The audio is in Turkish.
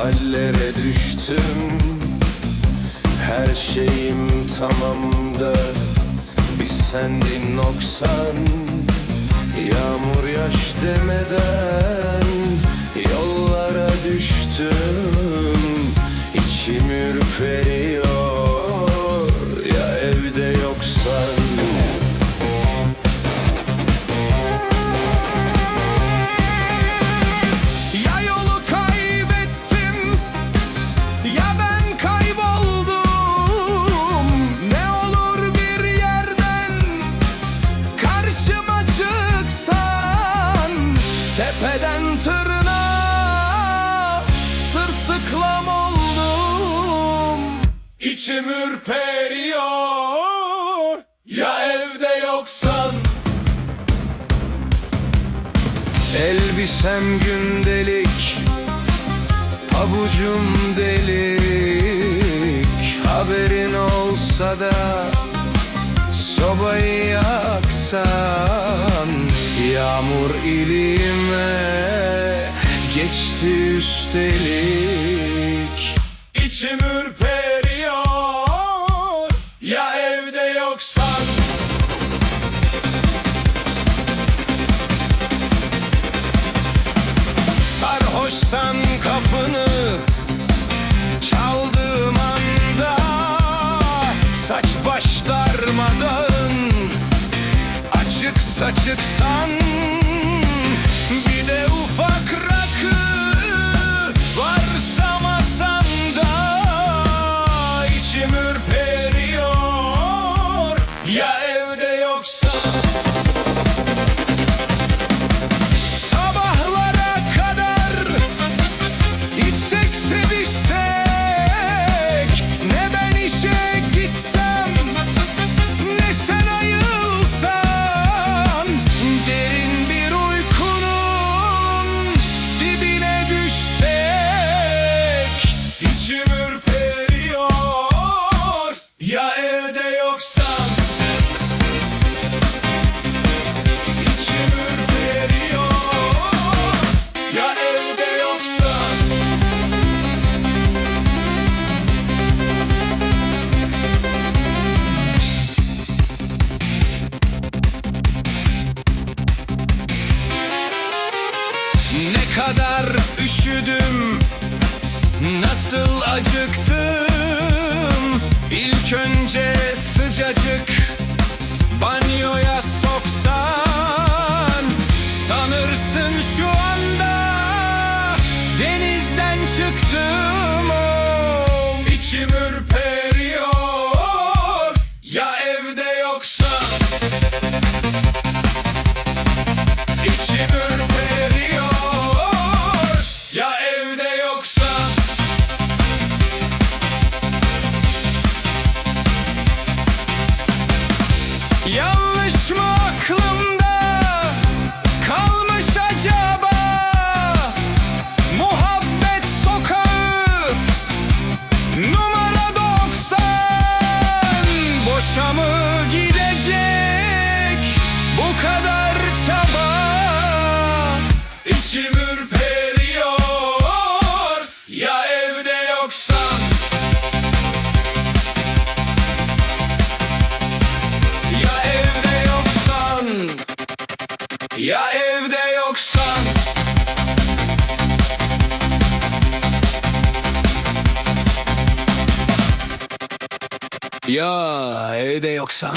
hallere düştüm. Her şeyim tamamda Bir sendin noksan. Yağmur yaş demeden Yollara düştüm. İçim ürperiyor. İçim ürperiyor. Ya evde yoksan? Elbisem gündelik Abucum delik. Haberin olsa da Sobayı yaksan. Yağmur ilime Geçti üstelik. İçim ürperiyor Sarhoşsan kapını çaldığım anda Saç baş darmadağın Açık saçıksan Deep acıktım. İlk önce sıcacık Banyoya soksan Sanırsın şu anda Denizden çıktım. Oh. İçim ürperiyor. Ya evde yoksa Ya evde yoksan